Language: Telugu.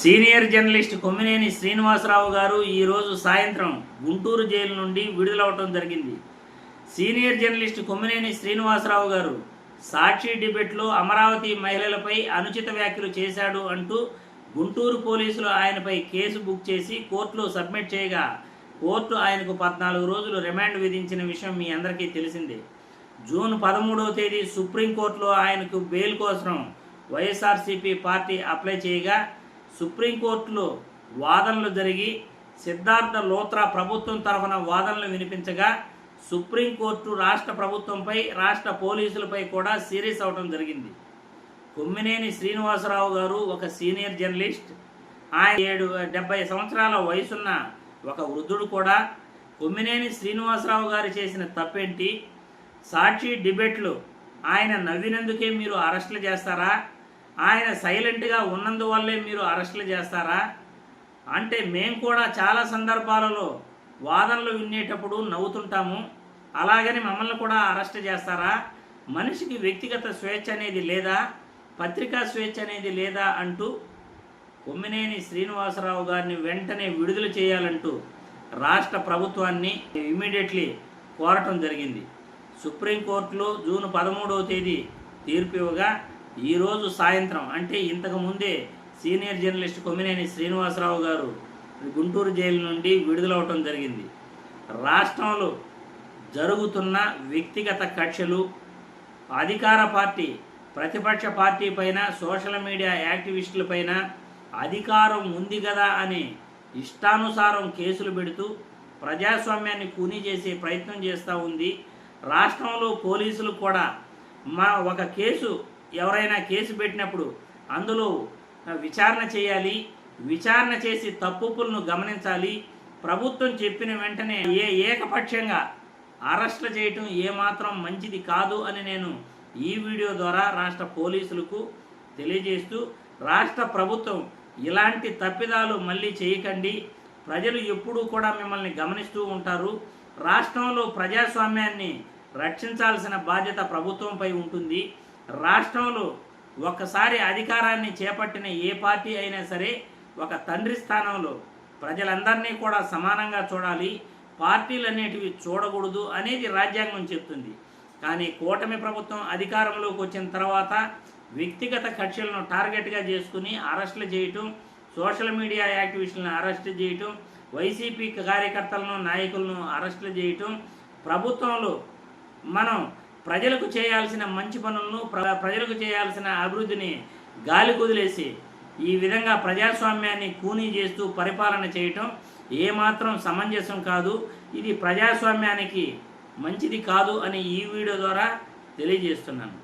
సీనియర్ జర్నలిస్ట్ కొమ్మినేని శ్రీనివాసరావు గారు ఈరోజు సాయంత్రం గుంటూరు జైలు నుండి విడుదలవటం జరిగింది. సీనియర్ జర్నలిస్ట్ కొమ్మినేని శ్రీనివాసరావు గారు సాక్షి డిబేట్లో అమరావతి మహిళలపై అనుచిత వ్యాఖ్యలు చేశాడు అంటూ గుంటూరు పోలీసులు ఆయనపై కేసు బుక్ చేసి కోర్టులో సబ్మిట్ చేయగా కోర్టు ఆయనకు పద్నాలుగు రోజులు రిమాండ్ విధించిన విషయం మీ అందరికీ తెలిసిందే. జూన్ పదమూడవ తేదీ సుప్రీంకోర్టులో ఆయనకు బెయిల్ కోసం వైఎస్ఆర్సీపీ పార్టీ అప్లై చేయగా సుప్రీంకోర్టులో వాదనలు జరిగి సిద్ధార్థ లోత్రా ప్రభుత్వం తరఫున వాదనలు వినిపించగా సుప్రీంకోర్టు రాష్ట్ర ప్రభుత్వంపై రాష్ట్ర పోలీసులపై కూడా సీరియస్ అవడం జరిగింది. కొమ్మినేని శ్రీనివాసరావు గారు ఒక సీనియర్ జర్నలిస్ట్. ఆయన ఏడు డెబ్బై సంవత్సరాల వయసున్న ఒక వృద్ధుడు కూడా. కొమ్మినేని శ్రీనివాసరావు గారు చేసిన తప్పేంటి? సాక్షి డిబేట్లు ఆయన నవ్వినందుకే మీరు అరెస్టులు చేస్తారా? ఆయన సైలెంట్గా ఉన్నందువల్లే మీరు అరెస్టులు చేస్తారా? అంటే మేము కూడా చాలా సందర్భాలలో వాదనలు వినేటప్పుడు నవ్వుతుంటాము. అలాగని మమ్మల్ని కూడా అరెస్ట్ చేస్తారా? మనిషికి వ్యక్తిగత స్వేచ్ఛ అనేది లేదా? పత్రికా స్వేచ్ఛ అనేది లేదా అంటూ కొమ్మినేని శ్రీనివాసరావు గారిని వెంటనే విడుదల చేయాలంటూ రాష్ట్ర ప్రభుత్వాన్ని ఇమీడియట్లీ కోరటం జరిగింది. సుప్రీంకోర్టులో జూన్ పదమూడవ తేదీ తీర్పు ఇవ్వగా ఈరోజు సాయంత్రం అంటే ఇంతకుముందే సీనియర్ జర్నలిస్ట్ కొమ్మినేని శ్రీనివాసరావు గారు గుంటూరు జైలు నుండి విడుదలవటం జరిగింది. రాష్ట్రంలో జరుగుతున్న వ్యక్తిగత కక్షలు అధికార పార్టీ ప్రతిపక్ష పార్టీ పైన సోషల్ మీడియా యాక్టివిస్టుల పైన అధికారం ఉంది కదా అని ఇష్టానుసారం కేసులు పెడుతూ ప్రజాస్వామ్యాన్ని ఖూనీ చేసే ప్రయత్నం చేస్తూ ఉంది. రాష్ట్రంలో పోలీసులు కూడా మా ఒక కేసు ఎవరైనా కేసు పెట్టినప్పుడు అందులో విచారణ చేయాలి విచారణ చేసి తప్పులను గమనించాలి. ప్రభుత్వం చెప్పిన వెంటనే ఏ ఏకపక్షంగా అరెస్టులు చేయటం ఏమాత్రం మంచిది కాదు అని నేను ఈ వీడియో ద్వారా రాష్ట్ర పోలీసులకు తెలియజేస్తూ రాష్ట్ర ప్రభుత్వం ఇలాంటి తప్పిదాలు మళ్ళీ చేయకండి. ప్రజలు ఎప్పుడూ కూడా మిమ్మల్ని గమనిస్తూ ఉంటారు. రాష్ట్రంలో ప్రజాస్వామ్యాన్ని రక్షించాల్సిన బాధ్యత ప్రభుత్వంపై ఉంటుంది. రాష్ట్రంలో ఒక్కసారి అధికారాన్ని చేపట్టిన ఏ పార్టీ అయినా సరే ఒక తండ్రి స్థానంలో ప్రజలందరినీ కూడా సమానంగా చూడాలి పార్టీలు అనేటివి చూడకూడదు అనేది రాజ్యాంగం చెప్తుంది. కానీ కూటమి ప్రభుత్వం అధికారంలోకి వచ్చిన తర్వాత వ్యక్తిగత కక్షలను టార్గెట్గా చేసుకుని అరెస్టులు చేయటం సోషల్ మీడియా యాక్టివిస్టులను అరెస్ట్ చేయటం వైసీపీ కార్యకర్తలను నాయకులను అరెస్టులు చేయటం ప్రభుత్వంలో మనం ప్రజలకు చేయాల్సిన మంచి పనులను ప్రజలకు చేయాల్సిన అభివృద్ధిని గాలి కుదిలేసి ఈ విధంగా ప్రజాస్వామ్యాన్ని కూనీ చేస్తూ పరిపాలన చేయటం ఏమాత్రం సమంజసం కాదు. ఇది ప్రజాస్వామ్యానికి మంచిది కాదు అని ఈ వీడియో ద్వారా తెలియజేస్తున్నాను.